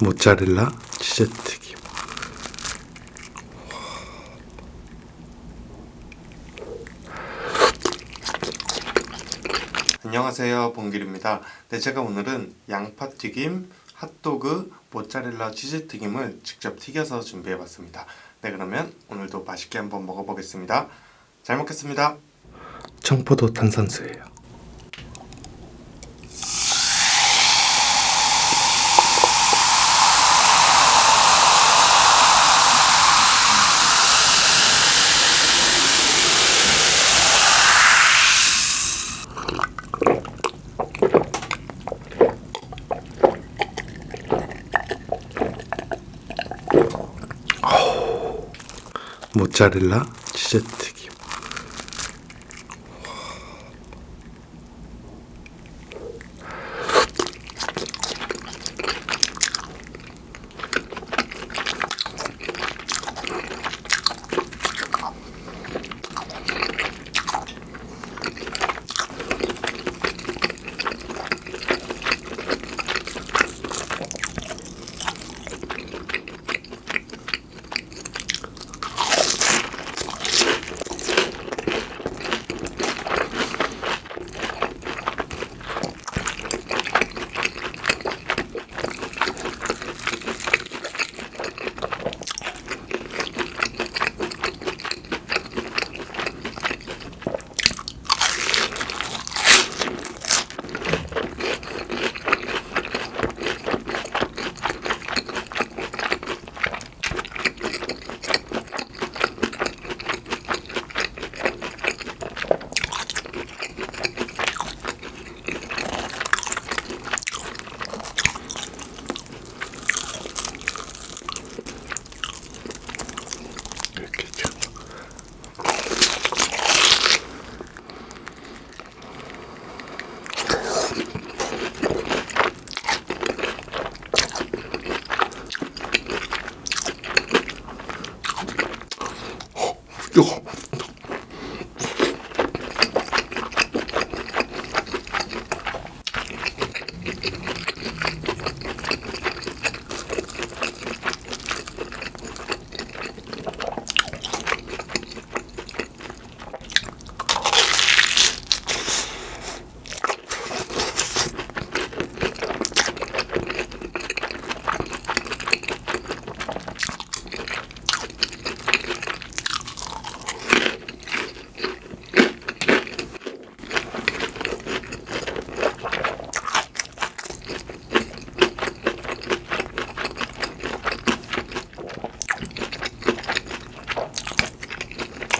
모짜렐라 치즈 튀김. 안녕하세요, 봉길입니다. 네, 제가 오늘은 양파 튀김, 핫도그, 모짜렐라 치즈 튀김을 직접 튀겨서 준비해봤습니다. 네, 그러면 오늘도 맛있게 한번 먹어보겠습니다. 잘 먹겠습니다. 청포도 탄산수예요. 모짜렐라 튀 你好。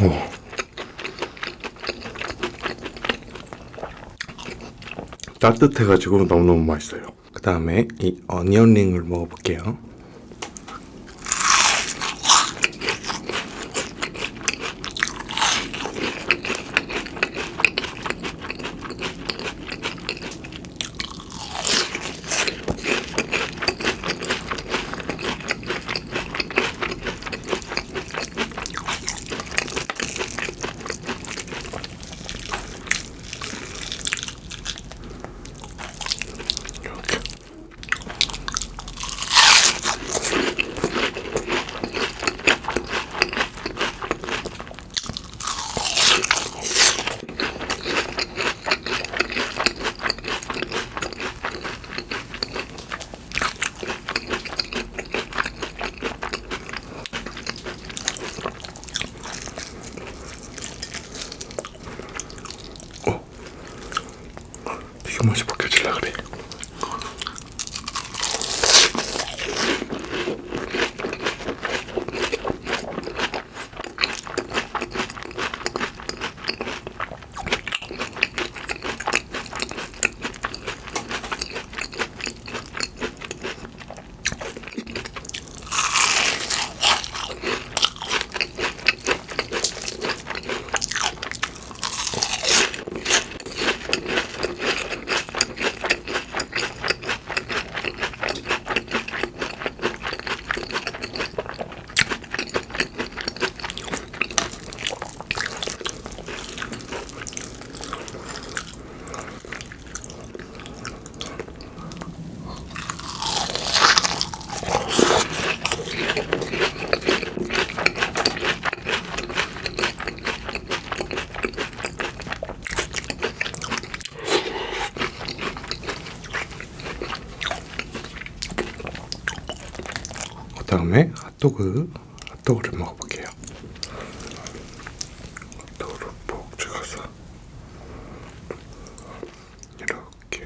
어. 따뜻해가지고 너무너무 맛있어요. 그 다음에 이 어니언링을 먹어볼게요. 핫도그 핫도그를 먹어볼게요. 핫도그를 푹 찍어서 이렇게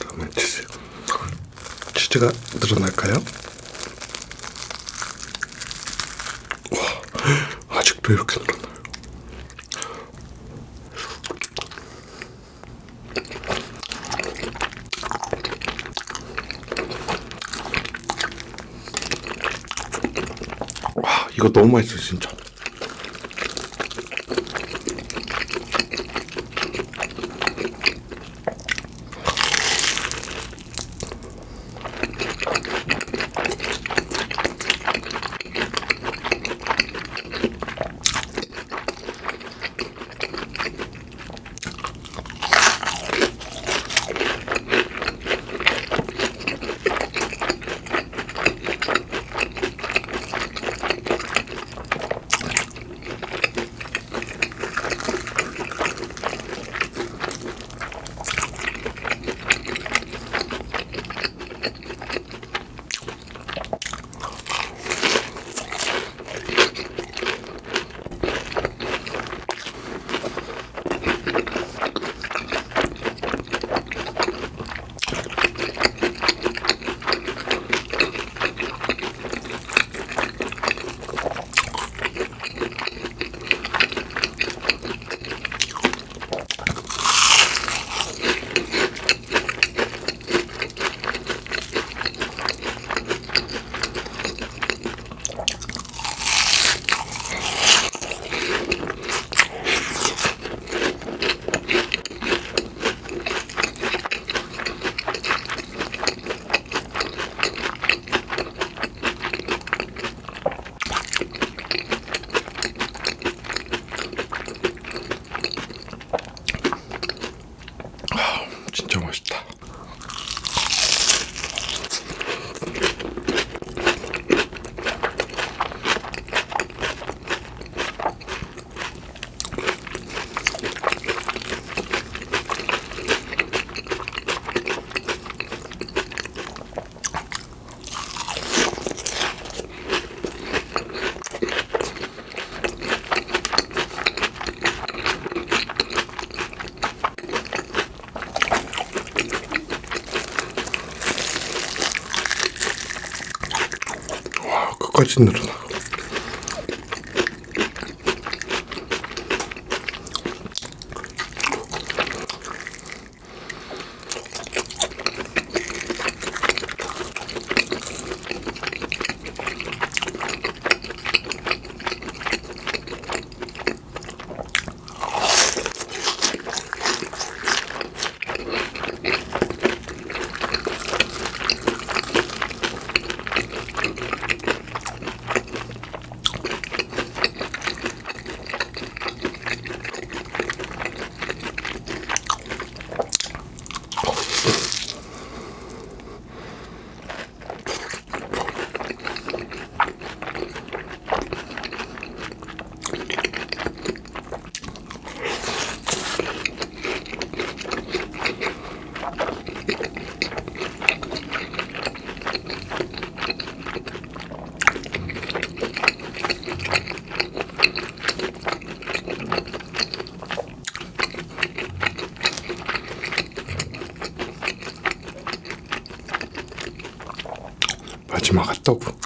다음에 치즈 치즈가 늘어날까요? 와 아직도 이렇게 늘어나요. 와 이거 너무 맛있어. 진짜 와 Топ.